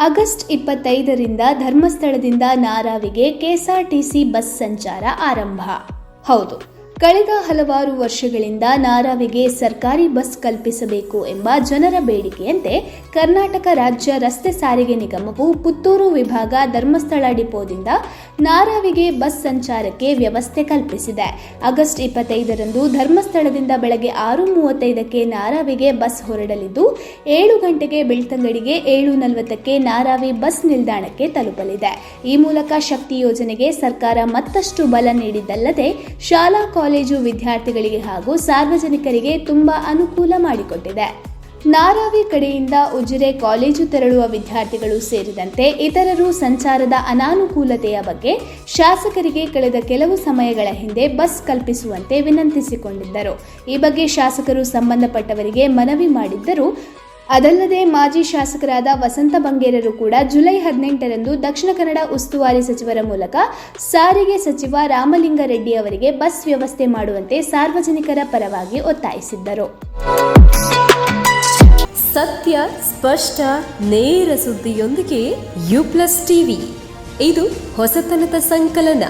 August ಇಪ್ಪತ್ತೈದರಿಂದ ಧರ್ಮಸ್ಥಳದಿಂದ ನಾರಾವಿಗೆ KSRTC bus ಸಂಚಾರ ಆರಂಭ. ಹೌದು. ಕಳೆದ ಹಲವಾರು ವರ್ಷಗಳಿಂದ ನಾರಾವಿಗೆ ಸರ್ಕಾರಿ ಬಸ್ ಕಲ್ಪಿಸಬೇಕು ಎಂಬ ಜನರ ಬೇಡಿಕೆಯಂತೆ ಕರ್ನಾಟಕ ರಾಜ್ಯ ರಸ್ತೆ ಸಾರಿಗೆ ನಿಗಮವು ಪುತ್ತೂರು ವಿಭಾಗ ಧರ್ಮಸ್ಥಳ ಡಿಪೋದಿಂದ ನಾರಾವಿಗೆ ಬಸ್ ಸಂಚಾರಕ್ಕೆ ವ್ಯವಸ್ಥೆ ಕಲ್ಪಿಸಿದೆ. ಆಗಸ್ಟ್ ಇಪ್ಪತ್ತೈದರಂದು ಧರ್ಮಸ್ಥಳದಿಂದ ಬೆಳಗ್ಗೆ ಆರು ಮೂವತ್ತೈದಕ್ಕೆ ನಾರಾವಿಗೆ ಬಸ್ ಹೊರಡಲಿದ್ದು, ಏಳು ಗಂಟೆಗೆ ಬೆಳ್ತಂಗಡಿಗೆ ಏಳು ನಲವತ್ತಕ್ಕೆ ನಾರಾವಿ ಬಸ್ ನಿಲ್ದಾಣಕ್ಕೆ ತಲುಪಲಿದೆ. ಈ ಮೂಲಕ ಶಕ್ತಿ ಯೋಜನೆಗೆ ಸರ್ಕಾರ ಮತ್ತಷ್ಟು ಬಲ ನೀಡಿದ್ದಲ್ಲದೆ, ಶಾಲಾ ವಿದ್ಯಾರ್ಥಿಗಳಿಗೆ ಹಾಗೂ ಸಾರ್ವಜನಿಕರಿಗೆ ತುಂಬಾ ಅನುಕೂಲ ಮಾಡಿಕೊಟ್ಟಿದೆ. ನಾರಾವಿ ಕಡೆಯಿಂದ ಉಜಿರೆ ಕಾಲೇಜು ತೆರಳುವ ವಿದ್ಯಾರ್ಥಿಗಳು ಸೇರಿದಂತೆ ಇತರರು ಸಂಚಾರದ ಅನಾನುಕೂಲತೆಯ ಬಗ್ಗೆ ಶಾಸಕರಿಗೆ ಕಳೆದ ಕೆಲವು ಸಮಯಗಳ ಹಿಂದೆ ಬಸ್ ಕಲ್ಪಿಸುವಂತೆ ವಿನಂತಿಸಿಕೊಂಡಿದ್ದರು. ಈ ಬಗ್ಗೆ ಶಾಸಕರು ಸಂಬಂಧಪಟ್ಟವರಿಗೆ ಮನವಿ ಮಾಡಿದ್ದರೂ ಅದಲ್ಲದೆ ಮಾಜಿ ಶಾಸಕರಾದ ವಸಂತ ಬಂಗೇರರು ಕೂಡ ಜುಲೈ ಹದಿನೆಂಟರಂದು ದಕ್ಷಿಣ ಕನ್ನಡ ಉಸ್ತುವಾರಿ ಸಚಿವರ ಮೂಲಕ ಸಾರಿಗೆ ಸಚಿವ ರಾಮಲಿಂಗಾರೆಡ್ಡಿ ಅವರಿಗೆ ಬಸ್ ವ್ಯವಸ್ಥೆ ಮಾಡುವಂತೆ ಸಾರ್ವಜನಿಕರ ಪರವಾಗಿ ಒತ್ತಾಯಿಸಿದ್ದರು. ಸತ್ಯ, ಸ್ಪಷ್ಟ, ನೇರ ಸುದ್ದಿಯೊಂದಿಗೆ ಯು ಪ್ಲಸ್ ಟಿವಿ. ಇದು ಹೊಸತನದ ಸಂಕಲನ.